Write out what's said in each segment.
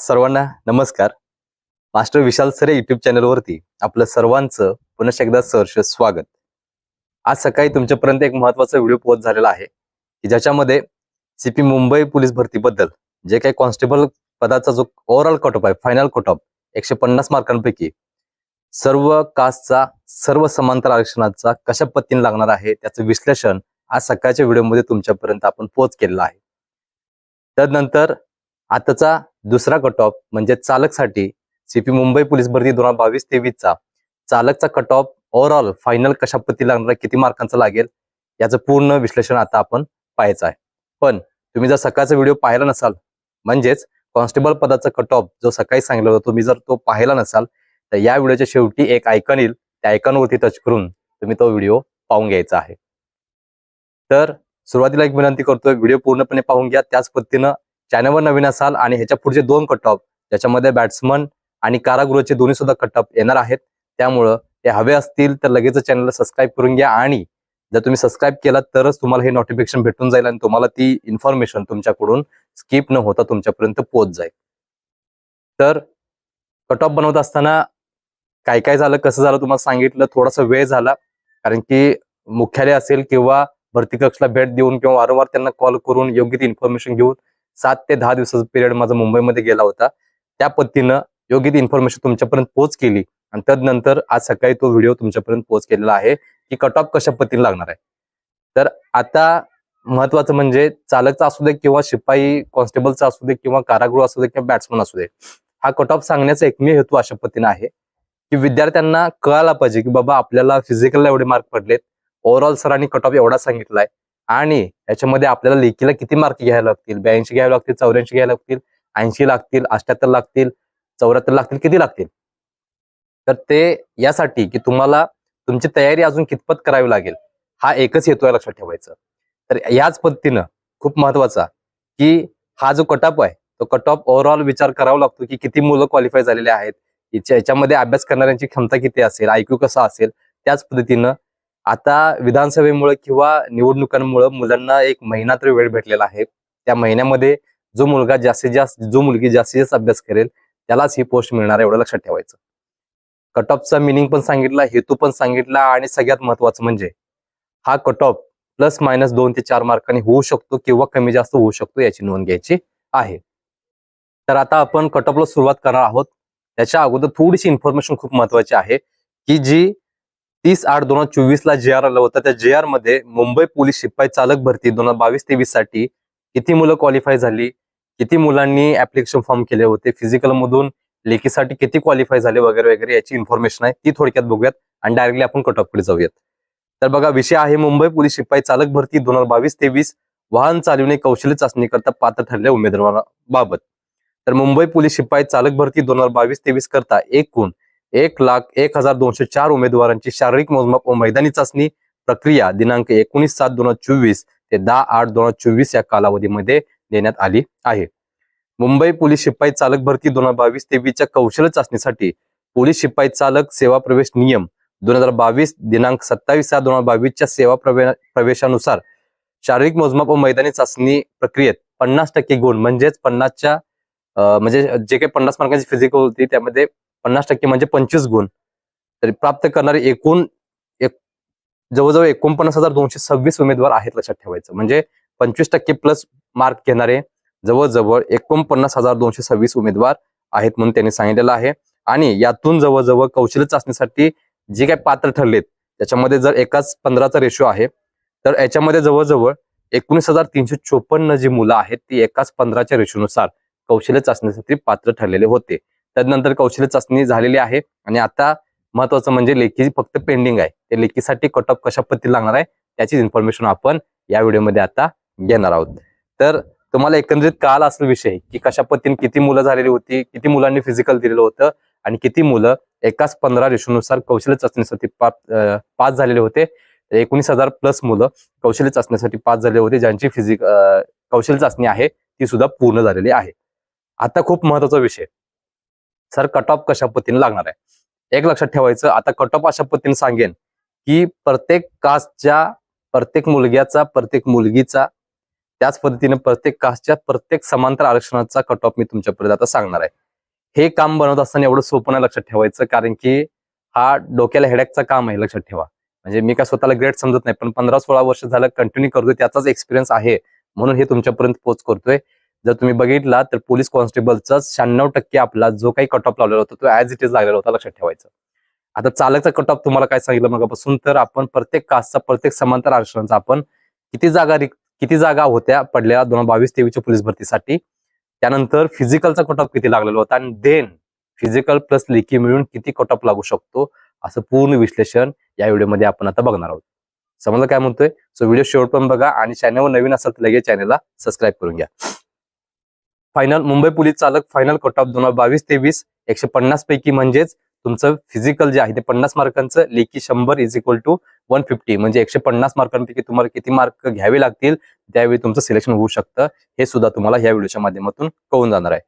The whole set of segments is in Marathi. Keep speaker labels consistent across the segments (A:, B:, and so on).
A: सर्वांना नमस्कार. मास्टर विशाल सरे युट्यूब चॅनलवरती आपलं सर्वांचं पुन्हा एकदा सहर्ष स्वागत. आज सकाळी तुमच्यापर्यंत एक महत्त्वाचा व्हिडिओ पोस्ट झालेला आहे की ज्याच्यामध्ये सीपी मुंबई पोलीस भरतीबद्दल जे काही कॉन्स्टेबल पदाचा जो ओव्हरऑल कटऑफ आहे फायनल कटऑफ एकशे पन्नास मार्कांपैकी सर्व कास्टचा सर्व समांतर आरक्षणाचा कशा पद्धतीने लागणार आहे त्याचं विश्लेषण आज सकाळच्या व्हिडिओमध्ये तुमच्यापर्यंत आपण पोच केलेला आहे. त्यानंतर आताचा दुसरा कट ऑफ म्हणजे चालकसाठी सीपी मुंबई पोलीस भरती दोन हजार बावीस तेवीसचा. चालकचा कट ऑफ ओव्हरऑल फायनल कशा पद्धती लागणार किती मार्कांचा लागेल याचं पूर्ण विश्लेषण आता आपण पाहायचं आहे. पण तुम्ही जर सकाळचा व्हिडिओ पाहिला नसाल म्हणजेच कॉन्स्टेबल पदाचा कट ऑफ जो सकाळी सांगितला होता तुम्ही जर तो पाहिला नसाल तर या व्हिडिओच्या शेवटी एक आयकन येईल. त्या आयकॉनवरती टच करून तुम्ही तो व्हिडिओ पाहून घ्यायचा आहे. तर सुरुवातीला एक विनंती करतोय व्हिडिओ पूर्णपणे पाहून घ्या. त्याच पद्धतीनं चॅनलवर नवीन असाल आणि ह्याच्या पुढचे दोन कट ऑफ ज्याच्यामध्ये बॅट्समन आणि कारागृहचे दोन्ही सुद्धा कट ऑफ येणार आहेत. त्यामुळं ते हवे असतील तर लगेच चॅनलला सबस्क्राईब करून घ्या आणि जर तुम्ही सबस्क्राईब केला तरच तुम्हाला हे नोटिफिकेशन भेटून जाईल आणि तुम्हाला ती इन्फॉर्मेशन तुमच्याकडून स्किप न होता तुमच्यापर्यंत पोहोच जाईल. तर कट ऑफ बनवत असताना काय काय झालं कसं झालं तुम्हाला सांगितलं थोडासा वेळ झाला. कारण की मुख्यालय असेल किंवा भरती कक्षला भेट देऊन किंवा वारंवार त्यांना कॉल करून योग्य ती इन्फॉर्मेशन घेऊन सात ते दहा दिवसाचा पिरियड माझा मुंबईमध्ये गेला होता. त्या पद्धतीनं योग्य ती इन्फॉर्मेशन तुमच्यापर्यंत पोच केली. आणि तदनंतर आज सकाळी तो व्हिडिओ तुमच्यापर्यंत पोच केलेला आहे की कट ऑफ कशा पद्धतीने लागणार आहे. तर आता महत्वाचं म्हणजे चालकचा असू दे किंवा शिपाई कॉन्स्टेबलचा असू दे किंवा कारागृह असू दे किंवा बॅट्समन असू दे हा कट ऑफ सांगण्याचा एकमेव हेतू अशा पद्धतीने आहे की विद्यार्थ्यांना कळायला पाहिजे की बाबा आपल्याला फिजिकलला एवढे मार्क पडलेत. ओव्हरऑल सरांनी कट ऑफ एवढा सांगितलाय. आणि याच्यामध्ये आपल्याला लेखीला किती मार्क घ्यायला लागतील? ब्याऐंशी घ्यावे लागतील चौऱ्याऐंशी घ्यायला लागतील ऐंशी लागतील अठ्याहत्तर लागतील चौऱ्याहत्तर लागतील किती लागतील? तर ते यासाठी की तुम्हाला तुमची तयारी अजून कितपत करावी लागेल हा एकच हेतू आहे लक्षात ठेवायचा. तर याच पद्धतीनं खूप महत्त्वाचा की हा जो कटअप आहे तो कट ऑफ ओव्हरऑल विचार करावा लागतो की किती मुलं क्वालिफाय झालेले आहेत याच्यामध्ये अभ्यास करणाऱ्यांची क्षमता किती असेल आयक्यू कसा असेल त्याच पद्धतीनं आता विधानसभेमुळे किंवा निवडणुकांमुळे मुलांना एक महिना तरी वेळ भेटलेला आहे. त्या महिन्यामध्ये जो मुलगा जास्तीत जास्त जो मुलगी जास्तीत जास्त अभ्यास करेल त्यालाच ही पोस्ट मिळणार एवढं लक्षात ठेवायचं. कट ऑफचा मिनिंग पण सांगितला हेतू पण सांगितला आणि सगळ्यात महत्वाचं म्हणजे हा कट ऑफ प्लस मायनस दोन ते चार मार्कांनी होऊ शकतो किंवा कमी जास्त होऊ शकतो याची नोंद घ्यायची आहे. तर आता आपण कट ऑफला सुरुवात करणार आहोत. त्याच्या अगोदर थोडीशी इन्फॉर्मेशन खूप महत्वाची आहे की जी तीस आठ दोन हजार चोवीस ला जे आर आलं होतं. त्या जे आरमध्ये मुंबई पोलीस शिपाई चालक भरती दोन हजार बावीस तेवीससाठी किती मुलं क्वालिफाय झाली? किती मुलांनी ऍप्लिकेशन फॉर्म केले होते? फिजिकल मधून लेखीसाठी किती क्वालिफाय झाले वगैरे वगैरे याची इन्फॉर्मेशन आहे. ती थोडक्यात बघूयात आणि डायरेक्टली आपण कट ऑफकडे जाऊयात. तर बघा विषय आहे मुंबई पोलीस शिपाई चालक भरती दोन हजार बावीस तेवीस वाहन चालविणे कौशल्य चाचणी करता पात्र ठरलेल्या उमेदवाराबाबत. तर मुंबई पोलीस शिपाई चालक भरती दोन हजार बावीस तेवीस करता एकूण एक लाख एक हजार दोनशे चार उमेदवारांची शारीरिक मोजमाप व मैदानी चाचणी प्रक्रिया दिनांक एकोणीस सात दोन हजार चोवीस ते दहा आठ दोन हजार चोवीस या कालावधीमध्ये देण्यात आली आहे. मुंबई पोलीस शिपाई चालक भरती दोन हजार बावीस तेवीसच्या कौशल्य चाचणीसाठी पोलीस शिपाई चालक सेवा प्रवेश नियम दोन हजार बावीस दिनांक सत्तावीस सात दोन हजार बावीसच्या सेवा प्रवे प्रवेशानुसार शारीरिक मोजमाप व मैदानी चाचणी प्रक्रियेत पन्नास टक्के गुण म्हणजेच पन्नासच्या अं, म्हणजे जे काही पन्नास मार्कांची फिजिकल होती त्यामध्ये पन्नास टक्के म्हणजे पंचवीस गुण. तरी प्राप्त करणारे एकूण एक जवळजवळ एकोणपन्नास हजार दोनशे सव्वीस उमेदवार आहेत लक्षात ठेवायचं. म्हणजे पंचवीस टक्के प्लस मार्क घेणारे जवळजवळ एकोणपन्नास हजार दोनशे सव्वीस उमेदवार आहेत म्हणून त्यांनी सांगितलेलं आहे. आणि यातून जवळजवळ कौशल्य चाचणीसाठी जे काही पात्र ठरलेत त्याच्यामध्ये जर एकाच पंधराचा रेशो आहे तर याच्यामध्ये जवळजवळ एकोणीस हजार तीनशे चोपन्न जी मुलं आहेत ती एकाच पंधराच्या रेशोनुसार कौशल्य चाचणीसाठी पात्र ठरलेले होते. त्यानंतर कौशल्य चाचणी झालेली आहे. आणि आता महत्वाचं म्हणजे लेखी फक्त पेंडिंग आहे. त्या लेखीसाठी कट ऑफ कशा पद्धतीने लागणार आहे त्याची इन्फॉर्मेशन आपण या व्हिडिओमध्ये आता घेणार आहोत. तर तुम्हाला एकंदरीत काल असेल विषय की कशा पद्धतीने किती मुलं झालेली होती किती मुलांनी फिजिकल दिलेलं होतं आणि किती मुलं एकाच पंधरा रेशोनुसार कौशल्य चाचणीसाठी पास पास झालेले होते. एकोणीस हजार प्लस मुलं कौशल्य चाचणीसाठी पास झाले होते ज्यांची फिजिक कौशल्य चाचणी आहे ती सुद्धा पूर्ण झालेली आहे. आता खूप महत्त्वाचा विषय. सर कट ऑफ कशा पद्धतीने लागणार आहे? एक लक्षात ठेवायचं आता कट ऑफ अशा पद्धतीने सांगेन की प्रत्येक कास्टच्या प्रत्येक मुलग्याचा प्रत्येक मुलगीचा त्याच पद्धतीने प्रत्येक कास्टच्या प्रत्येक समांतर आरक्षणाचा कट ऑफ मी तुमच्यापर्यंत आता सांगणार आहे. हे काम बनवत असताना एवढं सोपं नाही लक्षात ठेवायचं कारण की हा डोक्याला हेडॅकचं काम आहे लक्षात ठेवा. म्हणजे मी काय स्वतःला ग्रेट समजत नाही पण पंधरा सोळा वर्ष झालं कंटिन्यू करतोय त्याचाच एक्सपिरियन्स आहे म्हणून हे तुमच्यापर्यंत पोच करतोय. जर तुम्ही बघितला तर पोलीस कॉन्स्टेबलचा शहाण्णव टक्के आपला जो काही कट ऑफ लावलेला होता तो ऍज इट इज लागलेला होता लक्षात ठेवायचं. आता चालकचा कट ऑफ तुम्हाला काय सांगितलं मगापासून तर आपण प्रत्येक कास्टचा प्रत्येक समांतर आरक्षणाचा आपण किती जागा किती जागा होत्या पडल्या दोन हजार बावीस तेवीसच्या पोलीस भरतीसाठी? त्यानंतर फिजिकलचा कट ऑफ किती लागलेला होता? आणि देन फिजिकल प्लस लेखी मिळून किती कट ऑफ लागू शकतो? असं पूर्ण विश्लेषण या व्हिडिओमध्ये आपण आता बघणार आहोत. समजलं काय म्हणतोय? सो व्हिडिओ शेवट पण बघा आणि चॅनलवर नवीन असेल तर लगेच चॅनलला सबस्क्राईब करून घ्या. फायनल मुंबई पोलीस चालक फायनल कट ऑफ दोन हजार बावीस तेवीस एकशे पन्नास पैकी म्हणजेच तुमचं फिजिकल जे आहे ते पन्नास मार्कांचं लेखी शंभर is equal to one fifty म्हणजे एकशे पन्नास मार्कांपैकी तुम्हाला किती मार्क घ्यावे लागतील त्यावेळी तुमचं सिलेक्शन होऊ शकतं. हे सुद्धा तुम्हाला या व्हिडिओच्या माध्यमातून कळून जाणार आहे.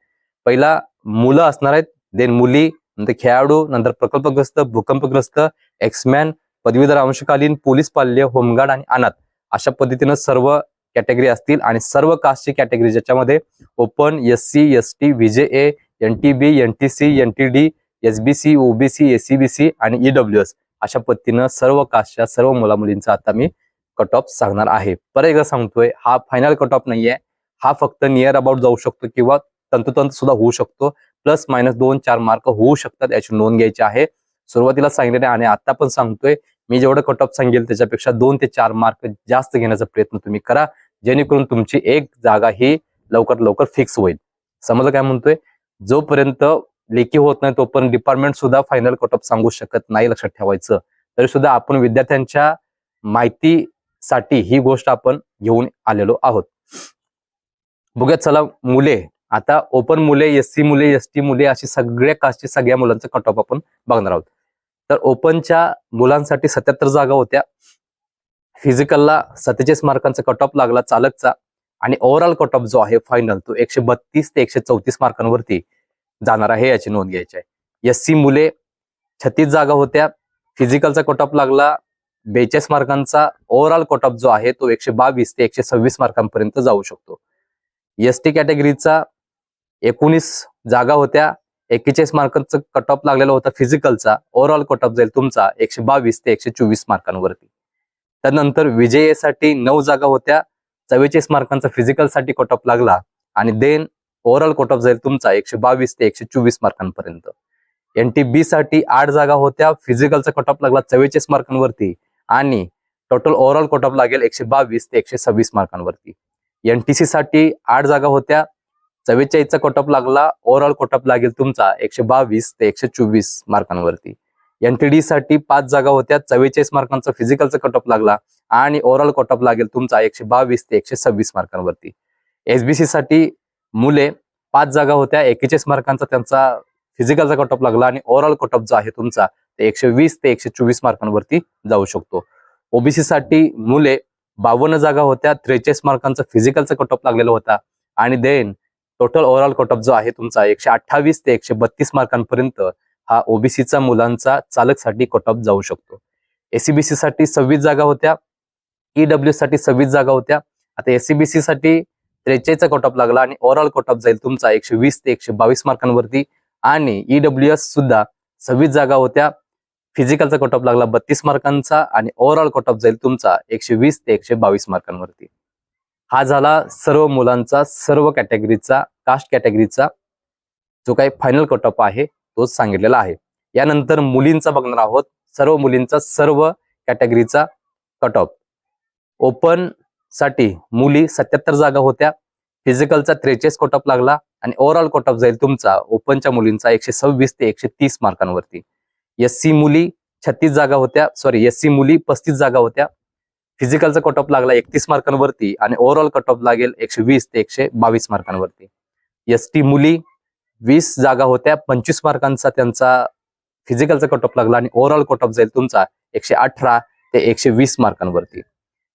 A: पहिला मुलं असणार आहेत. देन मुली नंतर खेळाडू नंतर प्रकल्पग्रस्त भूकंपग्रस्त एक्समॅन पदवीधर अंशकालीन पोलीस पाल्य होमगार्ड आणि अनाथ. अशा पद्धतीनं सर्व कॅटेगरी असतील आणि सर्व कास्टची कॅटेगरी ज्याच्यामध्ये open S C S T VJ A N T B N T C N T D S B C OBC S C B C आणि ईडब्ल्यू एस अशा पद्धतीनं सर्व कास्टच्या सर्व मुला मुलींचा आता मी कट ऑफ सांगणार आहे. परत एकदा सांगतोय हा फायनल कट ऑफ नाहीये. हा फक्त नियर अबाउट जाऊ शकतो किंवा तंतोतंत सुद्धा होऊ शकतो. प्लस मायनस दोन चार मार्क होऊ शकतात याची नोंद घ्यायची आहे. सुरुवातीला सांगितलेले आणि आता पण सांगतोय मी जेवढं कट ऑफ सांगेल त्याच्यापेक्षा दोन ते चार मार्क जास्त घेण्याचा प्रयत्न तुम्ही करा. जेणेकरून तुमची एक जागा ही लवकर लवकर फिक्स होईल. समजलं काय म्हणतोय? जोपर्यंत लेखी होत नाही तोपर्यंत डिपार्टमेंट सुद्धा फायनल कट ऑफ सांगू शकत नाही लक्षात ठेवायचं. तरी सुद्धा आपण विद्यार्थ्यांच्या माहितीसाठी ही गोष्ट आपण घेऊन आलेलो आहोत. बघूया चला मुले. आता ओपन मुले एस सी मुले एस टी मुले अशी सगळ्या कास्टची सगळ्या मुलांचं कट ऑफ आपण बघणार आहोत. तर ओपनच्या मुलांसाठी सत्याहत्तर जागा होत्या. फिजिकलला सत्तेचाळीस मार्कांचा कट ऑफ लागला चालकचा. आणि ओव्हरऑल कट ऑफ जो आहे फायनल तो एकशे बत्तीस ते एकशे चौतीस मार्कांवरती जाणार आहे याची नोंद घ्यायची आहे. एस सी मुले छत्तीस जागा होत्या. फिजिकलचा कट ऑफ लागला बेचाळीस मार्कांचा. ओव्हरऑल कट ऑफ जो आहे तो एकशे बावीस ते एकशे सव्वीस मार्कांपर्यंत जाऊ शकतो. एस टी कॅटेगरीचा एकोणीस जागा होत्या. एक्केचाळीस मार्कांचं कट ऑफ लागलेला होता फिजिकलचा ओव्हरऑल कट ऑफ जाईल तुमचा एकशे बावीस ते एकशे चोवीस मार्कांवरती. त्यानंतर विजयेसाठी नऊ जागा होत्या. चव्वेचाळीस मार्कांचा फिजिकलसाठी कट ऑफ लागला. आणि देन ओव्हरऑल कट ऑफ जाईल तुमचा एकशे बावीस ते एकशे चोवीस मार्कांपर्यंत. एन टी बी साठी आठ जागा होत्या. फिजिकलचा कट ऑफ लागला चव्वेचाळीस मार्कांवरती. आणि टोटल ओव्हरऑल कट ऑफ लागेल एकशे बावीस ते एकशे सव्वीस मार्कांवरती. एनटीसी साठी आठ जागा होत्या. चव्वेचाळीसचा कट लागला ओव्हरऑल कोटअप लागेल तुमचा एकशे बावीस ते एकशे चोवीस मार्कांवरती. एनटीडी साठी पाच जागा होत्या चव्वेचाळीस मार्कांचा फिजिकलचा कटअप लागला आणि ओव्हरऑल कटअप लागेल तुमचा एकशे बावीस ते एकशे सव्वीस मार्कांवरती. एसबीसी साठी मुले पाच जागा होत्या एकेचाळीस मार्कांचा त्यांचा फिजिकलचा कटअप लागला आणि ओव्हरऑल कटअप जो आहे तुमचा ते एकशे वीस ते एकशे चोवीस मार्कांवरती जाऊ शकतो. ओबीसी साठी मुले बावन्न जागा होत्या त्रेचाळीस मार्कांचा फिजिकलचा कटअप लागलेला होता आणि then total overall cut off जो आहे तुमचा एकशे अठ्ठावीस ते एकशे बत्तीस मार्कांपर्यंत हा ओबीसीचा मुलांचा चालकसाठी कट ऑफ जाऊ शकतो. एसीबीसी साठी सव्वीस जागा होत्या. ईडब्ल्यू साठी सव्वीस जागा होत्या. आता एसीबीसी साठी त्रेचाळीसचा कट ऑफ लागला आणि ओव्हरऑल कट ऑफ जाईल तुमचा एकशे वीस ते एकशे बावीस मार्कांवरती. आणि ईडब्ल्यू एस सुद्धा सव्वीस जागा होत्या. फिजिकलचा कट ऑफ लागला बत्तीस मार्कांचा आणि ओव्हरऑल कट ऑफ जाईल तुमचा एकशे वीस ते एकशे बावीस मार्कांवरती. हा झाला सर्व मुलांचा सर्व कॅटेगरीचा कास्ट कॅटेगरीचा जो काही फायनल कटअप आहे तोच सांगितलेला आहे. यानंतर मुलींचा बघणार आहोत. सर्व मुलींचा सर्व कॅटेगरीचा कटअप ओपनसाठी मुली सत्याहत्तर जागा होत्या. फिजिकलचा त्रेचाळीस कोटअप लागला आणि ओव्हरऑल कोटअप जाईल तुमचा ओपनच्या मुलींचा एकशे सव्वीस ते एकशे तीस मार्कांवरती. एस सी मुली छत्तीस जागा होत्या. सॉरी एस सी मुली पस्तीस जागा होत्या. फिजिकलचा कट लागला एकतीस मार्कांवरती आणि ओव्हरऑल कटऑफ लागेल एकशे वीस ते एकशे बावीस मार्कांवरती. एस टी मुली वीस जागा होत्या पंचवीस मार्कांचा त्यांचा फिजिकलचा कट ऑफ लागला आणि ओव्हरऑल कट ऑफ जाईल तुमचा एकशे अठरा ते एकशे वीस मार्कांवरती.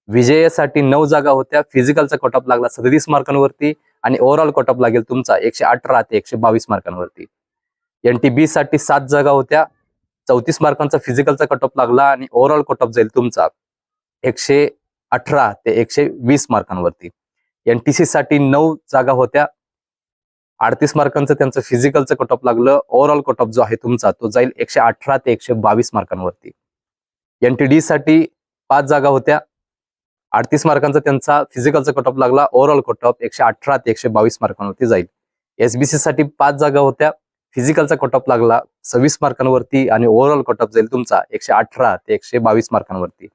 A: विजयासाठी नऊ जागा होत्या फिजिकलचा कट ऑफ लागला सदतीस मार्कांवरती आणि ओव्हरऑल कट ऑफ लागेल तुमचा एकशे अठरा ते एकशे बावीस मार्कांवरती. एन टी बी साठी सात जागा होत्या चौतीस मार्कांचा फिजिकलचा कट ऑफ लागला आणि ओव्हरऑल कट ऑफ जाईल तुमचा एकशे अठरा ते एकशे वीस मार्कांवरती. एनटीसी साठी नऊ जागा होत्या अडतीस मार्कांचं त्यांचं फिजिकलचं कट ऑफ लागलं. ओव्हरऑल कट ऑफ जो आहे तुमचा तो जाईल एकशे अठरा ते एकशे बावीस मार्कांवरती. एनटीडी साठी पाच जागा होत्या. अडतीस मार्कांचा त्यांचा फिजिकलचा कट ऑफ लागला. ओव्हरऑल कट ऑफ एकशे अठरा ते एकशे बावीस मार्कांवरती जाईल. एसबीसी साठी पाच जागा होत्या. फिजिकलचा कट ऑफ लागला सव्वीस मार्कांवरती आणि ओव्हरऑल कट ऑफ जाईल तुमचा एकशे अठरा ते एकशे बावीस मार्कांवरती.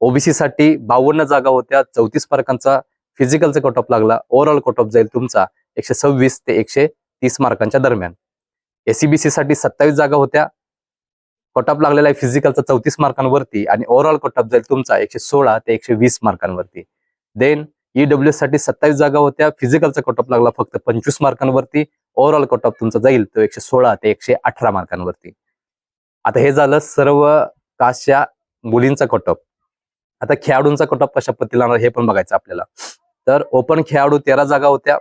A: ओबीसी साठी बावन्न जागा होत्या. चौतीस मार्कांचा फिजिकलचा कट ऑफ लागला. ओव्हरऑल कट ऑफ जाईल तुमचा एकशे सव्वीस ते एकशे तीस मार्कांच्या दरम्यान. एसीबीसी साठी सत्तावीस जागा होत्या. कटअप लागलेला आहे फिजिकलचा चौतीस मार्कांवरती आणि ओव्हरऑल कटअप जाईल तुमचा एकशे सोळा ते एकशे वीस मार्कांवरती. देन ईडब्ल्यू साठी सत्तावीस जागा होत्या. फिजिकलचा कटअप लागला फक्त पंचवीस मार्कांवरती. ओव्हरऑल कटअप तुमचा जाईल तो एकशे सोळा ते एकशे अठरा मार्कांवरती. आता हे झालं सर्व कास्टच्या मुलींचा कटअप आता खेळाडूंचा कटअप कशा पद्धतीला हे पण बघायचं आपल्याला. तर ओपन खेळाडू तेरा जागा होत्या.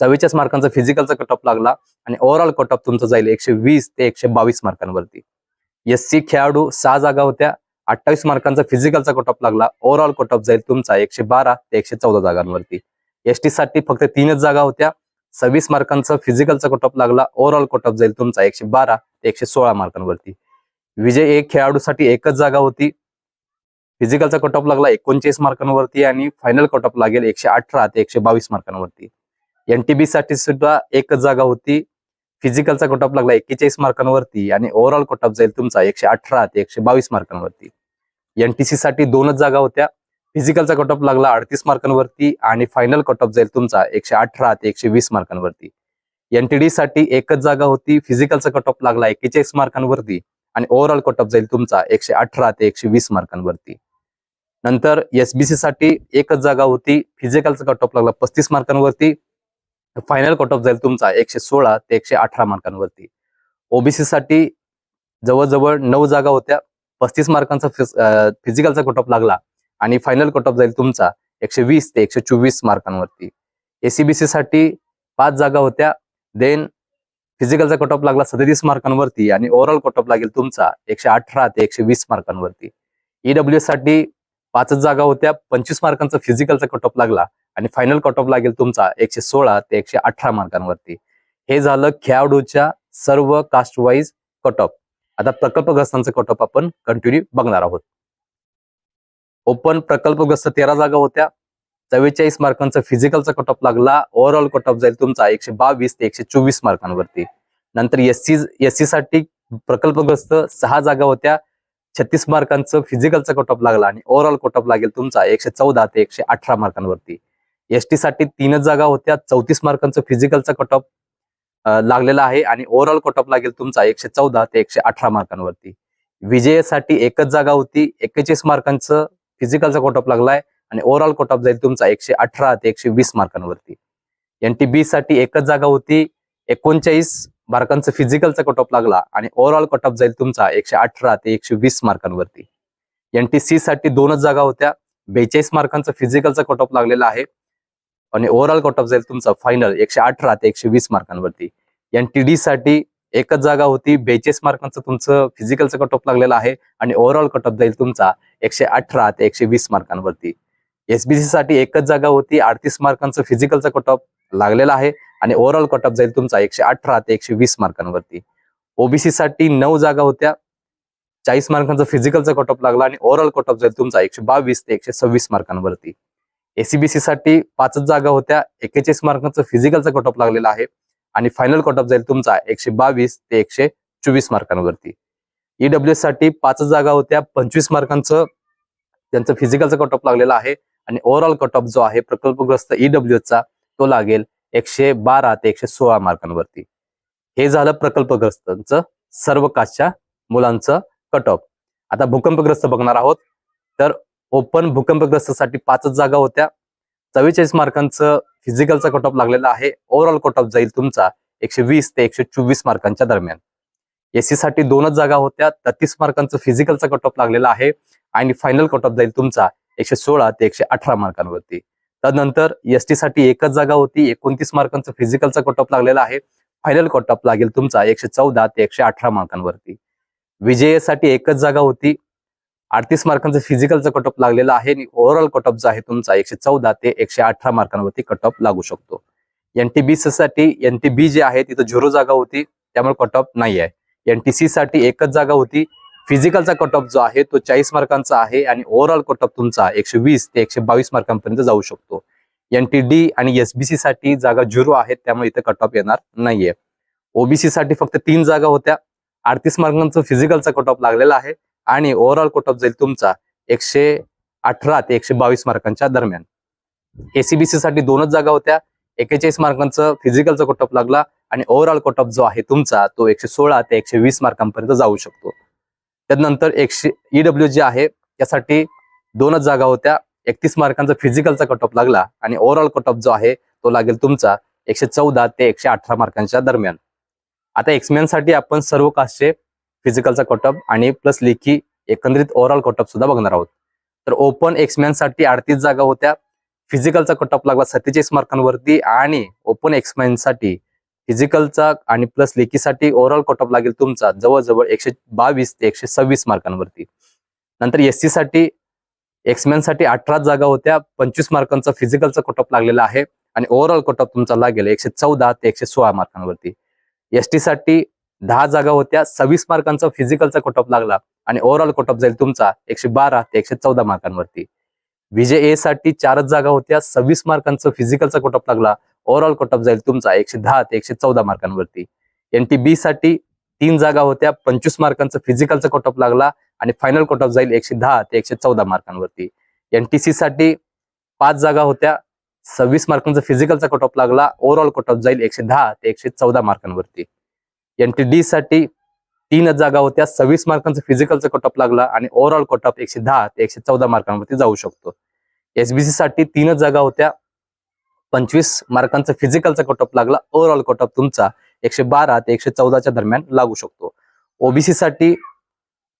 A: चव्वेचाळीस मार्कांचा फिजिकलचा कट ऑफ लागला आणि ओव्हरऑल कट ऑफ तुमचा जाईल एकशे वीस ते एकशे बावीस मार्कांवरती. एस सी खेळाडू सहा जागा होत्या अठ्ठावीस मार्कांचा फिजिकलचा कट ऑफ लागला ओव्हरऑल कट ऑफ जाईल तुमचा एकशे बारा ते एकशे चौदा जागांवरती. एस टी साठी फक्त तीनच जागा होत्या सव्वीस मार्कांचा फिजिकलचा कट ऑफ लागला ओव्हरऑल कट ऑफ जाईल तुमचा एकशे बारा ते एकशे सोळा मार्कांवरती. विजय एक खेळाडूसाठी एकच जागा होती फिजिकलचा कट ऑफ लागला एकोणचाळीस मार्कांवरती आणि फायनल कट ऑफ लागेल एकशे अठरा ते एकशे बावीस मार्कांवरती. एनटीबी साठी सुद्धा एकच जागा होती. फिजिकलचा कट लागला एक्केचाळीस मार्कांवरती आणि ओव्हरऑल कट जाईल तुमचा एकशे अठरा ते एकशे बावीस मार्कांवरती. एनटीसी साठी दोनच जागा होत्या. फिजिकलचा कटअप लागला अडतीस मार्कांवरती आणि फायनल कटऑफ जाईल तुमचा एकशे अठरा ते एकशे वीस मार्कांवरती. एनटीडी साठी एकच जागा होती. फिजिकलचा कट लागला एक्केचाळीस मार्कांवरती आणि ओव्हरऑल कटअप जाईल तुमचा एकशे अठरा ते एकशे वीस मार्कांवरती. नंतर एसबीसी साठी एकच जागा होती. फिजिकलचा कट लागला पस्तीस मार्कांवरती फायनल कट ऑफ जाईल तुमचा एकशे सोळा ते एकशे अठरा मार्कांवरती. ओबीसी साठी जवळजवळ नऊ जागा होत्या. पस्तीस मार्कांचा फिजिकलचा कट ऑफ लागला आणि फायनल कट ऑफ जाईल तुमचा एकशे वीस ते एकशे चोवीस मार्कांवरती. एसीबीसी साठी पाच जागा होत्या. देन फिजिकलचा कट ऑफ लागला सदतीस मार्कांवरती आणि ओव्हरऑल कट ऑफ लागेल तुमचा एकशे अठरा ते एकशे वीस मार्कांवरती. ईडब्ल्यू साठी पाचच जागा होत्या. पंचवीस मार्कांचा फिजिकलचा कट ऑफ लागला. आणि फायनल कट ऑफ लागेल तुमचा एकशे सोळा ते एकशे अठरा मार्कांवरती. हे झालं खेळाडूच्या सर्व कास्ट वाईज कट ऑफ आता प्रकल्पग्रस्तांचं कट ऑफ आपण कंटिन्यू बघणार आहोत. ओपन प्रकल्पग्रस्त तेरा जागा होत्या. चव्वेचाळीस मार्कांचा फिजिकलचा कट ऑफ लागला. ओव्हरऑल कट ऑफ जाईल तुमचा एकशे बावीस ते एकशे चोवीस मार्कांवरती. नंतर एससी एससी साठी प्रकल्पग्रस्त सहा जागा होत्या. छत्तीस मार्कांचं फिजिकलचा कट ऑफ लागला आणि ओव्हरऑल कट ऑफ लागेल तुमचा एकशे चौदा ते एकशे अठरा मार्कांवरती. एससाठी तीनच जागा होत्या. चौतीस मार्कांचं फिजिकलचा कट ऑफ लागलेला आहे आणि ओव्हरऑल कट ऑफ लागेल तुमचा एकशे चौदा ते एकशे अठरा मार्कांवरती. विजयासाठी एकच जागा होती. एक्केचाळीस मार्कांचं फिजिकलचा कट ऑफ लागलाय आणि ओव्हरऑल कट ऑफ जाईल तुमचा एकशे अठरा ते एकशे वीस मार्कांवरती. एन टी बी साठी एकच जागा होती. एकोणचाळीस मार्कांचं फिजिकलचा कट ऑफ लागला आणि ओव्हरऑल कट ऑफ जाईल तुमचा एकशे अठरा ते एकशे वीस मार्कांवरती. एन टी सी साठी दोनच जागा होत्या. बेचाळीस मार्कांचा फिजिकलचा कट ऑफ लागलेला आहे. आणि ओव्हरऑल कट ऑफ जाईल तुमचा फायनल एकशे अठरा ते एकशे वीस मार्कांवरती. एन टी डी साठी एकच जागा होती बेचाळीस मार्कांचं तुमचं फिजिकलचं कट ऑफ लागलेलं आहे आणि ओव्हरऑल कट ऑफ जाईल तुमचा एकशे अठरा ते एकशे वीस मार्कांवरती. एसबीसी साठी एकच जागा होती अडतीस मार्कांचं फिजिकलचं कट ऑफ लागलेला आहे आणि ओव्हरऑल कट ऑफ जाईल तुमचा एकशे अठरा ते एकशे वीस मार्कांवरती. ओबीसी साठी नऊ जागा होत्या चाळीस मार्कांचं फिजिकलचा कट ऑफ लागला आणि ओव्हरऑल कट ऑफ जाईल तुमचा एकशे बावीस ते एकशे सव्वीस मार्कांवरती. एसीबीसी साठी पाचच जागा होत्या. एक्केचाळीस मार्कांचं फिजिकलचा कट ऑफ लागलेला आहे. आणि फायनल कट ऑफ जाईल तुमचा एकशे बावीस ते एकशे चोवीस मार्कांवरती. ईडब्ल्यू साठी पाचच जागा होत्या. पंचवीस मार्कांचं त्यांचं फिजिकलचा कट ऑफ लागलेला आहे. आणि ओव्हरऑल कट ऑफ जो आहे प्रकल्पग्रस्त ईडब्ल्यू चा तो लागेल एकशे बारा ते एकशे सोळा मार्कांवरती. हे झालं प्रकल्पग्रस्तांचं सर्व कास्टच्या मुलांचं कट ऑफ आता भूकंपग्रस्त बघणार आहोत. तर ओपन भूकंपग्रस्तासाठी पाचच जागा होत्या. चव्वेचाळीस मार्कांचं फिजिकलचा कट ऑफ लागलेला आहे. ओव्हरऑल कट ऑफ जाईल तुमचा एकशे वीस ते एकशे चोवीस मार्कांच्या दरम्यान. एसी साठी दोनच जागा होत्या. तेहतीस मार्कांचं फिजिकलचा कट ऑफ लागलेला आहे. आणि फायनल कट ऑफ जाईल तुमचा एकशे सोळा ते एकशे अठरा मार्कांवरती. त्यानंतर एस टी साठी एकच जागा होती. एकोणतीस मार्कांचं फिजिकलचा कट ऑफ लागलेला आहे. फायनल कट ऑफ लागेल तुमचा एकशे चौदा ते एकशे अठरा मार्कांवरती. विजयसाठी एकच जागा होती. अडतीस मार्कांचं फिजिकलचं कट ऑफ लागलेला आहे आणि ओव्हरऑल कट ऑफ जो आहे तुमचा एकशे चौदा ते एकशे अठरा मार्कांवरती कट ऑफ लागू शकतो. एनटीबी साठी एनटीबी जे आहे तिथं झिरो जागा होती त्यामुळे कट ऑफ नाही आहे. एनटीसी साठी एकच जागा होती फिजिकलचा कट ऑफ जो आहे तो चाळीस मार्कांचा आहे आणि ओव्हरऑल कट ऑफ तुमचा एकशे वीस ते एकशे बावीस मार्कांपर्यंत जाऊ शकतो. एनटीडी आणि एसबीसी साठी जागा झिरो आहेत त्यामुळे इथं कट ऑफ येणार नाहीये. ओबीसी साठी फक्त तीन जागा होत्या. अडतीस मार्कांचं फिजिकलचा कट ऑफ लागलेला आहे. आणि ओव्हरऑल कट ऑफ जाईल तुमचा एकशे अठरा ते एकशे बावीस मार्कांच्या दरम्यान. एसीबीसी साठी दोनच जागा होत्या. एकेचाळीस मार्कांचं फिजिकलचा कट ऑफ लागला आणि ओव्हरऑल कट ऑफ जो आहे तुमचा तो एकशे सोळा ते एकशे वीस मार्कांपर्यंत जाऊ शकतो. त्यानंतर एकशे ईडब्ल्यू जे आहे त्यासाठी दोनच जागा होत्या. एकतीस मार्कांचा फिजिकलचा कट ऑफ लागला आणि ओव्हरऑल कट ऑफ जो आहे तो लागेल तुमचा एकशे चौदा ते एकशे अठरा मार्कांच्या दरम्यान. आता एक्समॅनसाठी आपण सर्व कास्टचे फिजिकलचा कटअप आणि प्लस लेखी एकंदरीत ओव्हरऑल कटअप सुद्धा बघणार आहोत. तर ओपन एक्समॅनसाठी अडतीस जागा होत्या. फिजिकलचा कटअप लागला सत्तेचाळीस मार्कांवरती आणि ओपन एक्समॅनसाठी फिजिकलचा आणि प्लस लेखीसाठी ओव्हरऑल कटअप लागेल तुमचा जवळजवळ एकशे बावीस ते एकशे सव्वीस मार्कांवरती. नंतर एस सी साठी एक्समॅनसाठी अठरा जागा होत्या. पंचवीस मार्कांचा फिजिकलचा कटअप लागलेला आहे आणि ओव्हरऑल कटअप तुमचा लागेल एकशे चौदा ते एकशे सोळा मार्कांवरती. एस टी साठी दहा जागा होत्या सव्वीस मार्कांचा फिजिकलचा कट लागला आणि ओव्हरऑल कट जाईल तुमचा एकशे बारा ते एकशे चौदा मार्कांवरती. विजय ए साठी चारच जागा होत्या सव्वीस मार्कांचं फिजिकलचा कट लागला ओव्हरऑल कट ऑफ जाईल तुमचा एकशे दहा ते एकशे चौदा मार्कांवरती. एन टी बी साठी तीन जागा होत्या पंचवीस मार्कांचं फिजिकलचा कट लागला आणि फायनल कट ऑफ जाईल एकशे दहा ते एकशे चौदा मार्कांवरती. एन टी सी साठी पाच जागा होत्या सव्वीस मार्कांचा फिजिकलचा कट लागला ओव्हरऑल कट ऑफ जाईल एकशे दहा ते एकशे चौदा मार्कांवरती. एन टी डी साठी तीनच जागा होत्या. सव्वीस मार्कांचं फिजिकलचा कटअप लागला आणि ओव्हरऑल कटअप एकशे दहा ते एकशे चौदा मार्कांवरती जाऊ शकतो. एसबीसी साठी तीनच जागा होत्या. पंचवीस मार्कांचा फिजिकलचा कटअप लागला. ओव्हरऑल कटअप तुमचा एकशे बारा ते एकशे चौदाच्या दरम्यान लागू शकतो. ओबीसी साठी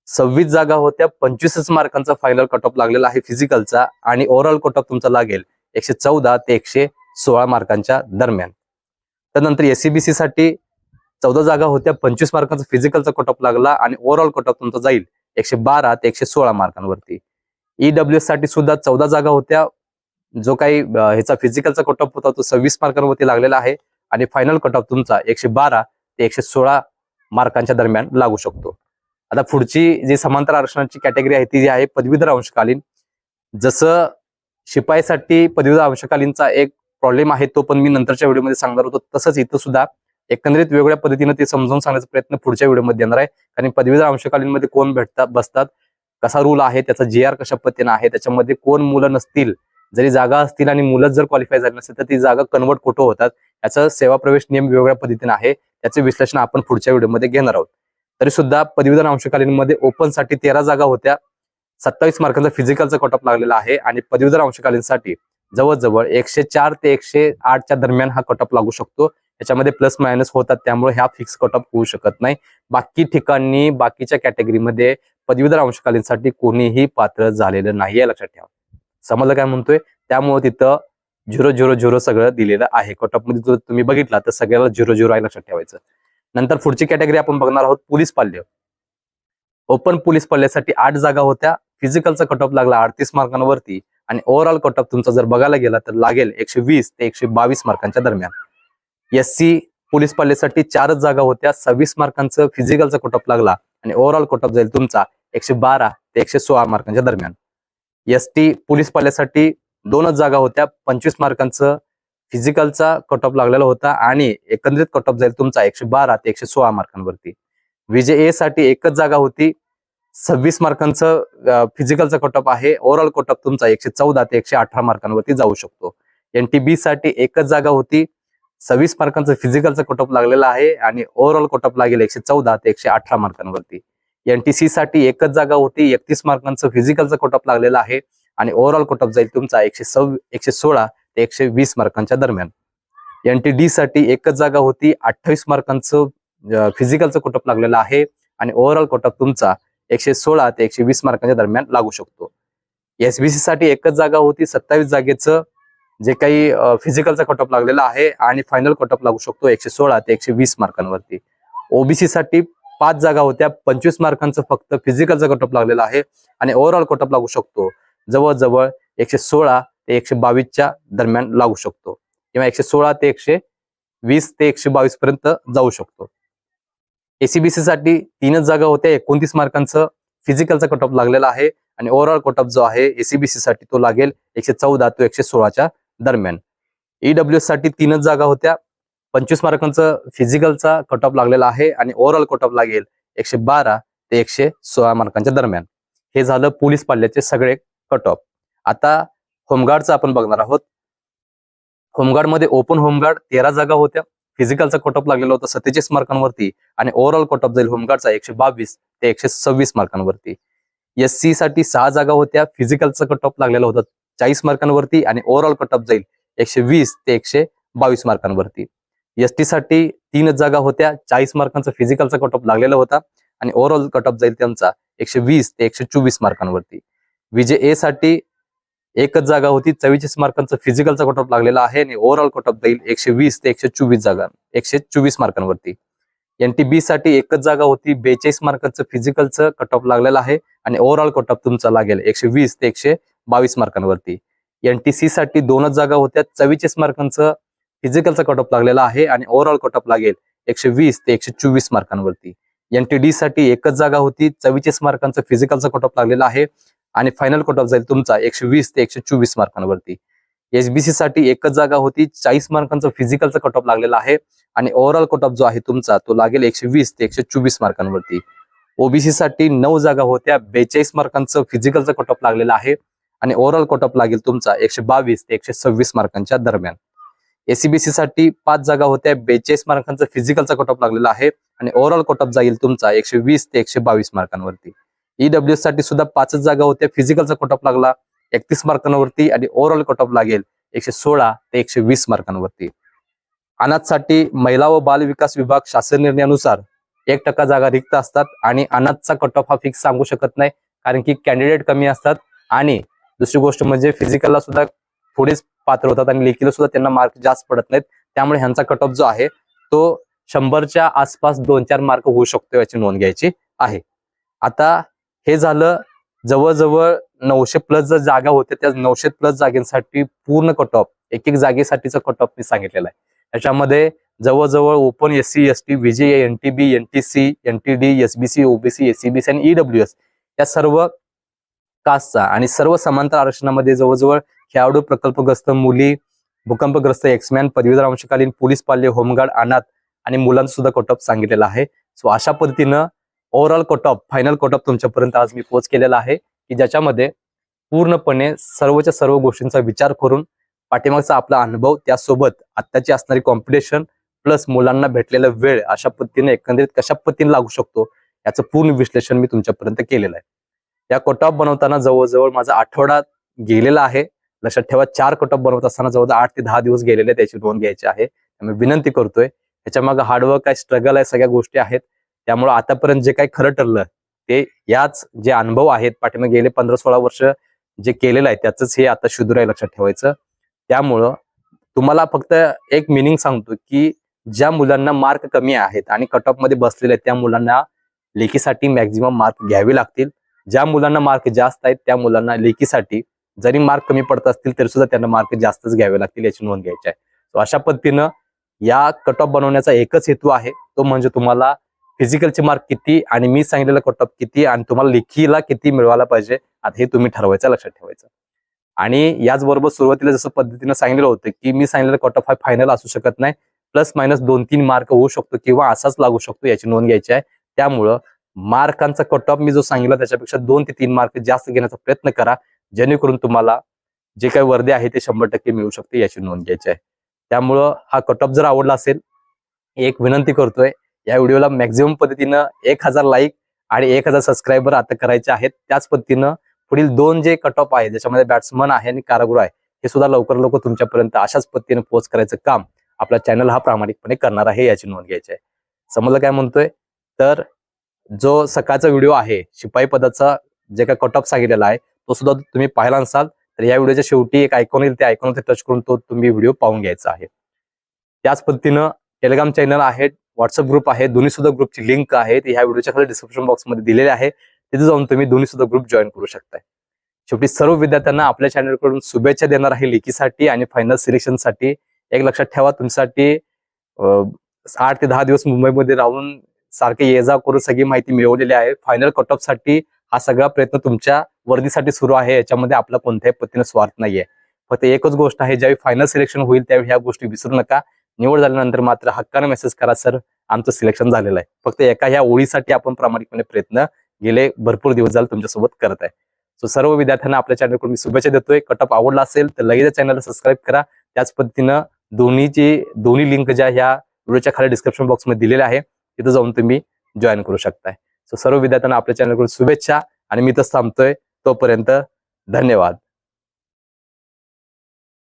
A: सव्वीस जागा होत्या. पंचवीसच मार्कांचा फायनल कटअप लागलेला आहे फिजिकलचा आणि ओव्हरऑल कटअप तुमचा लागेल एकशे चौदा ते एकशे सोळा मार्कांच्या दरम्यान. त्यानंतर एससीबीसी साठी चौदा जागा होत्या पंचवीस मार्कांचा फिजिकलचा कटऑफ लागला आणि ओव्हरऑल कटऑफ तुमचा जाईल एकशे बारा ते एकशे सोळा मार्कांवरती. ईडब्ल्यू एससाठी सुद्धा चौदा जागा होत्या. जो काही ह्याचा फिजिकलचा कटऑफ होता तो सव्वीस मार्कांवरती लागलेला आहे आणि फायनल कटऑफ तुमचा एकशे बारा ते एकशे सोळा मार्कांच्या दरम्यान लागू शकतो. आता पुढची जी समांतर आरक्षणाची कॅटेगरी आहे ती जी आहे पदवीधर अंशकालीन. जसं शिपाईसाठी पदवीधर अंशकालीनचा एक प्रॉब्लेम आहे तो पण मी नंतरच्या व्हिडिओमध्ये सांगणार होतो. तसंच इथं सुद्धा एकंदरीत वेगळ्या पद्धतीने ते समजावून सांगण्याचा प्रयत्न पुढच्या व्हिडिओमध्ये येणार आहे. कारण पदवीधर अंशकालीनमध्ये कोण भेटतात बसतात कसा रूल आहे त्याचा जे आर कशा पद्धतीने आहे त्याच्यामध्ये कोण मुलं नसतील जरी जागा असतील आणि मुलंच जर क्वालिफाय झाली नसेल तर ती जागा कन्वर्ट कुठं होतात याचा सेवा प्रवेश नियम वेगवेगळ्या पद्धतीने आहे. त्याचे विश्लेषण आपण पुढच्या व्हिडिओमध्ये घेणार आहोत. तरी सुद्धा पदवीधर अंशकालीनमध्ये ओपनसाठी तेरा जागा होत्या. सत्तावीस मार्कांचा फिजिकलचा कट ऑफ लागलेला आहे आणि पदवीधर अंशकालीनसाठी जवळजवळ एकशे चार ते एकशे आठच्या दरम्यान हा कट ऑफ लागू शकतो. याच्यामध्ये प्लस मायनस होतात त्यामुळे ह्या फिक्स कट ऑफ होऊ शकत नाही. बाकी ठिकाणी बाकीच्या कॅटेगरीमध्ये पदवीधर अंशकालीनसाठी कोणीही पात्र झालेलं नाही हे लक्षात ठेवा. समजलं काय म्हणतोय? त्यामुळे तिथं झिरो झिरो झिरो सगळं दिलेलं आहे. कट ऑफमध्ये जर तुम्ही बघितला तर सगळ्याला झिरो झिरो आहे लक्षात ठेवायचं. नंतर पुढची कॅटेगरी आपण बघणार आहोत पोलीस पाल्य. ओपन पोलीस पाल्यासाठी आठ जागा होत्या. फिजिकलचा कट ऑफ लागला अडतीस मार्कांवरती आणि ओव्हरऑल कट ऑफ तुमचा जर बघायला गेला तर लागेल एकशे वीस ते एकशे बावीस मार्कांच्या दरम्यान. एस सी पोलीस पाल्यासाठी चारच जागा होत्या. सव्वीस मार्कांचं फिजिकलचा कट लागला आणि ओव्हरऑल कट जाईल तुमचा एकशे बारा ते एकशे सोळा मार्कांच्या दरम्यान. एस टी पोलीस पाल्यासाठी दोनच जागा होत्या. पंचवीस मार्कांचं फिजिकलचा कट ऑफ लागलेला होता आणि एकंदरीत कट ऑफ जाईल तुमचा एकशे बारा ते एकशे सोळा मार्कांवरती. विजय ए साठी एकच जागा होती. सव्वीस मार्कांचं फिजिकलचा कट ऑफ आहे. ओव्हरऑल कट ऑफ तुमचा एकशे चौदा ते एकशे अठरा मार्कांवरती जाऊ शकतो. एन टी बी साठी एकच जागा होती. सव्वीस मार्कांचं फिजिकलचं कटअप लागलेलं आहे आणि ओव्हरऑल कटअप लागेल एकशे चौदा ते एकशे अठरा मार्कांवरती. एन टी सी साठी एकच जागा होती एकतीस मार्कांचं फिजिकलचं कटअप लागलेलं आहे आणि ओव्हरऑल कटअप जाईल तुमचा एकशे सव एकशे सोळा ते एकशे वीस मार्कांच्या दरम्यान. एन टी डी साठी एकच जागा होती अठ्ठावीस मार्कांचं फिजिकलचं कटअप लागलेलं आहे आणि ओव्हरऑल कटअप तुमचा एकशे सोळा ते एकशे वीस मार्कांच्या दरम्यान लागू शकतो. एसबीसी साठी एकच जागा होती सत्तावीस जागेचं जे काही फिजिकलचा कटऑफ लागलेला आहे आणि फायनल कटऑफ लागू शकतो एकशे सोळा ते एकशे वीस मार्कांवरती. ओबीसी साठी पाच जागा होत्या पंचवीस मार्कांचं फक्त फिजिकलचा कटऑफ लागलेला आहे आणि ओव्हरऑल कटऑफ लागू शकतो. जवळजवळ एकशे सोळा ते एकशे बावीसच्या दरम्यान लागू शकतो. किंवा एकशे सोळा ते एकशे वीस ते एकशे बावीस पर्यंत जाऊ शकतो. एसीबीसी साठी तीनच जागा होत्या एकोणतीस मार्कांचं फिजिकलचा कटऑफ लागलेला आहे आणि ओव्हरऑल कटऑफ जो आहे एसीबीसी साठी तो लागेल एकशे चौदा तो एकशे सोळाच्या दरम्यान. ईडब्ल्यू एससाठी तीनच जागा होत्या. पंचवीस मार्कांचं फिजिकलचा कट ऑफ लागलेला आहे आणि ओव्हरऑल कट ऑफ लागेल एकशे बारा ते एकशे सोळा मार्कांच्या दरम्यान. हे झालं पोलीस पाल्याचे सगळे कट ऑफ आता होमगार्डचं आपण बघणार आहोत. होमगार्डमध्ये ओपन होमगार्ड तेरा जागा होत्या. फिजिकलचा कट ऑफ लागलेला होता सत्तेचाळीस मार्कांवरती आणि ओव्हरऑल कट ऑफ जाईल होमगार्डचा एकशे बावीस ते एकशे सव्वीस मार्कांवरती. एस सी साठी सहा जागा होत्या. फिजिकलचा कट ऑफ लागलेला होता चाळीस मार्कांवरती आणि ओव्हरऑल कट ऑफ जाईल एकशे वीस ते एकशे बावीस मार्कांवरती. एस टी साठी तीनच जागा होत्या. चाळीस मार्कांचा फिजिकलचा कट ऑफ लागलेला होता आणि ओव्हरऑल कट ऑफ जाईल त्यांचा एकशे वीस ते एकशे चोवीस मार्कांवरती. विजे ए साठी एकच जागा होती. चव्वेचाळीस मार्कांचा फिजिकलचा कट ऑफ लागलेला आहे आणि ओव्हरऑल कट ऑफ जाईल एकशे वीस ते एकशे चोवीस जागा एकशे चोवीस मार्कांवरती. एन टी बी साठी एकच जागा होती. बेचाळीस मार्कांचं फिजिकलचं कट ऑफ लागलेलं आहे आणि ओव्हरऑल कट ऑफ तुमचा लागेल एकशे वीस ते एकशे बावीस मार्कांवरती. एन टी सी साठी दोनच जागा होत्या. चव्वेचाळीस मार्कांचं फिजिकलचा कट ऑफ लागलेला आहे आणि ओव्हरऑल कट ऑफ लागेल एकशे वीस ते एकशे चोवीस मार्कांवरती. एन टी डी साठी एकच जागा होती. चव्वेचाळीस मार्कांचं फिजिकलचा कट ऑफ लागलेला आहे आणि फायनल कट ऑफ जाईल तुमचा एकशे वीस ते एकशे चोवीस मार्कांवरती. एसबीसी साठी एकच जागा होती. चाळीस मार्कांचा फिजिकलचा कट ऑफ लागलेला आहे आणि ओव्हरऑल कट ऑफ जो आहे तुमचा तो लागेल एकशे वीस ते एकशे चोवीस मार्कांवरती. ओबीसी साठी नऊ जागा होत्या. बेचाळीस मार्कांचं फिजिकलचा कट ऑफ लागलेला आहे. आणि ओव्हरऑल कोटअप लागेल तुमचा एकशे बावीस ते एकशे सव्वीस मार्कांच्या दरम्यान. एसीबीसी साठी पाच जागा होत्या. बेचाळीस मार्कांचा फिजिकलचा कोटअप लागलेला आहे. आणि ओव्हरऑल कोटअप जाईल तुमचा एकशे वीस ते एकशे बावीस मार्कांवरती. ईडब्ल्यू साठी सुद्धा पाचच जागा होत्या. फिजिकलचा कोटअप लागला एकतीस मार्कांवरती आणि ओव्हरऑल कोटअप लागेल एकशे सोळा ते एकशे वीस मार्कांवरती. अनाथसाठी महिला व बाल विकास विभाग शासन निर्णयानुसार एक टक्का जागा रिक्त असतात. आणि अनाथचा कट ऑफ हा फिक्स सांगू शकत नाही. कारण की कॅन्डिडेट कमी असतात. आणि दुसरी गोष्ट म्हणजे फिजिकलला सुद्धा थोडेच पात्र होतात आणि लेखीला सुद्धा त्यांना मार्क जास्त पडत नाहीत. त्यामुळे ह्यांचा कट ऑफ जो आहे तो शंभरच्या आसपास दोन चार मार्क होऊ शकतो याची नोंद घ्यायची आहे. आता हे झालं जवळजवळ नऊशे प्लस जर जागा होत्या त्या नऊशे प्लस जागेसाठी पूर्ण कट ऑफ एक एक जागेसाठीचा कट ऑफ मी सांगितलेला आहे. त्याच्यामध्ये जवळजवळ open S C S T VJ N T B N T C N T D S B C OBC S C B C आणि ईडब्ल्यू एस या सर्व कास्टचा आणि सर्व समांतर आरक्षणामध्ये जवळजवळ खेळाडू प्रकल्पग्रस्त मुली भूकंपग्रस्त एक्समॅन पदवीधर अंशकालीन पोलीस पाल्य होमगार्ड अनाथ आणि मुलांचं सुद्धा कट ऑफ सांगितलेला आहे. सो अशा पद्धतीनं overall cut off final cut off तुमच्यापर्यंत आज मी पोच केलेला आहे की ज्याच्यामध्ये पूर्णपणे सर्वच्या सर्व गोष्टींचा विचार करून पाठीमागचा आपला अनुभव त्यासोबत आत्ताची असणारी कॉम्पिटिशन प्लस मुलांना भेटलेला वेळ अशा पद्धतीने एकंदरीत कशा पद्धतीने लागू शकतो याचं पूर्ण विश्लेषण मी तुमच्यापर्यंत केलेलं आहे. या कटॉप बनवताना जवळजवळ माझा आठवडा गेलेला आहे. लक्षात ठेवा चार कटॉप बनवत असताना जवळजवळ आठ ते दहा दिवस गेलेले त्याची नोंद घ्यायची आहे. मी विनंती करतोय. त्याच्यामागे हार्डवर्क आहे स्ट्रगल आहे सगळ्या गोष्टी आहेत. त्यामुळे आतापर्यंत जे काही खरं ठरलं ते याच जे अनुभव आहेत पाठीमागे गेले पंधरा सोळा वर्ष जे केलेलं आहे त्याच हे आता शुद्र आहे लक्षात ठेवायचं. त्यामुळं तुम्हाला फक्त एक मिनिंग सांगतो की ज्या मुलांना मार्क कमी आहेत आणि कट ऑफमध्ये बसलेले आहेत त्या मुलांना लेखीसाठी मॅक्झिमम मार्क घ्यावे लागतील. ज्या मुलांना मार्क जास्त आहेत त्या मुलांना लेखीसाठी जरी मार्क कमी पडत असतील तरी सुद्धा त्यांना मार्क जास्तच घ्यावे लागतील याची नोंद घ्यायची आहे. अशा पद्धतीनं या कट ऑफ बनवण्याचा एकच हेतू आहे तो म्हणजे तुम्हाला फिजिकलचे मार्क किती आणि मी सांगितलेला कट ऑफ किती आणि तुम्हाला लेखीला किती मिळवायला पाहिजे आता हे तुम्ही ठरवायचं लक्षात ठेवायचं. आणि याचबरोबर सुरुवातीला जसं पद्धतीनं सांगितलं होतं की मी सांगितलेलं कट ऑफ हा फायनल असू शकत नाही प्लस मायनस दोन तीन मार्क होऊ शकतो किंवा असाच लागू शकतो याची नोंद घ्यायची आहे. त्यामुळं मार्कांचा कट ऑफ मी जो सांगितला त्याच्यापेक्षा दोन ते तीन मार्क जास्त घेण्याचा प्रयत्न करा. जेणेकरून तुम्हाला जे काही वर्दे आहे ते शंभर टक्के मिळू शकते याची नोंद घ्यायची आहे. त्यामुळं हा कट ऑफ जर आवडला असेल एक विनंती करतोय या व्हिडिओला मॅक्झिमम पद्धतीनं एक हजार लाईक आणि एक हजार सबस्क्रायबर आता करायचे आहेत. त्याच पद्धतीनं पुढील दोन जे कट ऑफ आहे ज्याच्यामध्ये बॅट्समन आहे आणि कारागृह आहे हे सुद्धा लवकर लवकर तुमच्यापर्यंत अशाच पद्धतीने पोस्ट करायचं काम आपला चॅनल हा प्रामाणिकपणे करणार आहे याची नोंद घ्यायची आहे. समजलं काय म्हणतोय? तर जो सकाळचा व्हिडिओ आहे शिपाई पदाचा जे काय कट ऑफ सांगितलेला आहे तो सुद्धा तुम्ही पाहिला नसाल तर या व्हिडिओच्या शेवटी एक आयकॉन येईल त्या ते टच करून तो तुम्ही व्हिडिओ पाहून घ्यायचा आहे. त्याच पद्धतीनं टेलिग्राम चॅनल आहे व्हॉट्सअप ग्रुप आहे दोन्ही सुद्धा ग्रुपची लिंक आहे ती ह्या व्हिडिओच्या खाली डिस्क्रिप्शन बॉक्समध्ये दिलेली आहे. तिथे जाऊन तुम्ही दोन्ही सुद्धा ग्रुप जॉईन करू शकताय. शेवटी सर्व विद्यार्थ्यांना आपल्या चॅनलकडून शुभेच्छा देणार आहे लेखीसाठी आणि फायनल सिलेक्शनसाठी एक लक्षात ठेवा तुमच्यासाठी आठ ते दहा दिवस मुंबईमध्ये राहून सारखे ये जा करून सगळी माहिती मिळवलेली आहे. फायनल कट ऑफसाठी हा सगळा प्रयत्न तुमच्या वर्दीसाठी सुरू आहे. याच्यामध्ये आपला कोणत्याही पद्धतीने स्वार्थ नाहीये. फक्त एकच गोष्ट आहे ज्यावेळी फायनल सिलेक्शन होईल त्यावेळी ह्या गोष्टी विसरू नका. निवड झाल्यानंतर मात्र हक्काने मेसेज करा सर आमचं सिलेक्शन झालेलं आहे. फक्त एका ह्या ओळीसाठी आपण प्रामाणिकपणे प्रयत्न गेले भरपूर दिवस झाले तुमच्यासोबत करत आहे. सो सर्व विद्यार्थ्यांना आपल्या चॅनलकडून मी शुभेच्छा देतोय. कटअप आवडला असेल तर लगेच चॅनलला सबस्क्राईब करा. त्याच पद्धतीनं दोन्हीची दोन्ही लिंक ज्या ह्या व्हिडिओच्या खाली डिस्क्रिप्शन बॉक्समध्ये दिलेल्या आहे तिथं जाऊन तुम्ही जॉईन करू शकताय. सो सर्व विद्यार्थ्यांना आपल्या चॅनलकडून शुभेच्छा आणि मी तर थांबतोय. तोपर्यंत धन्यवाद.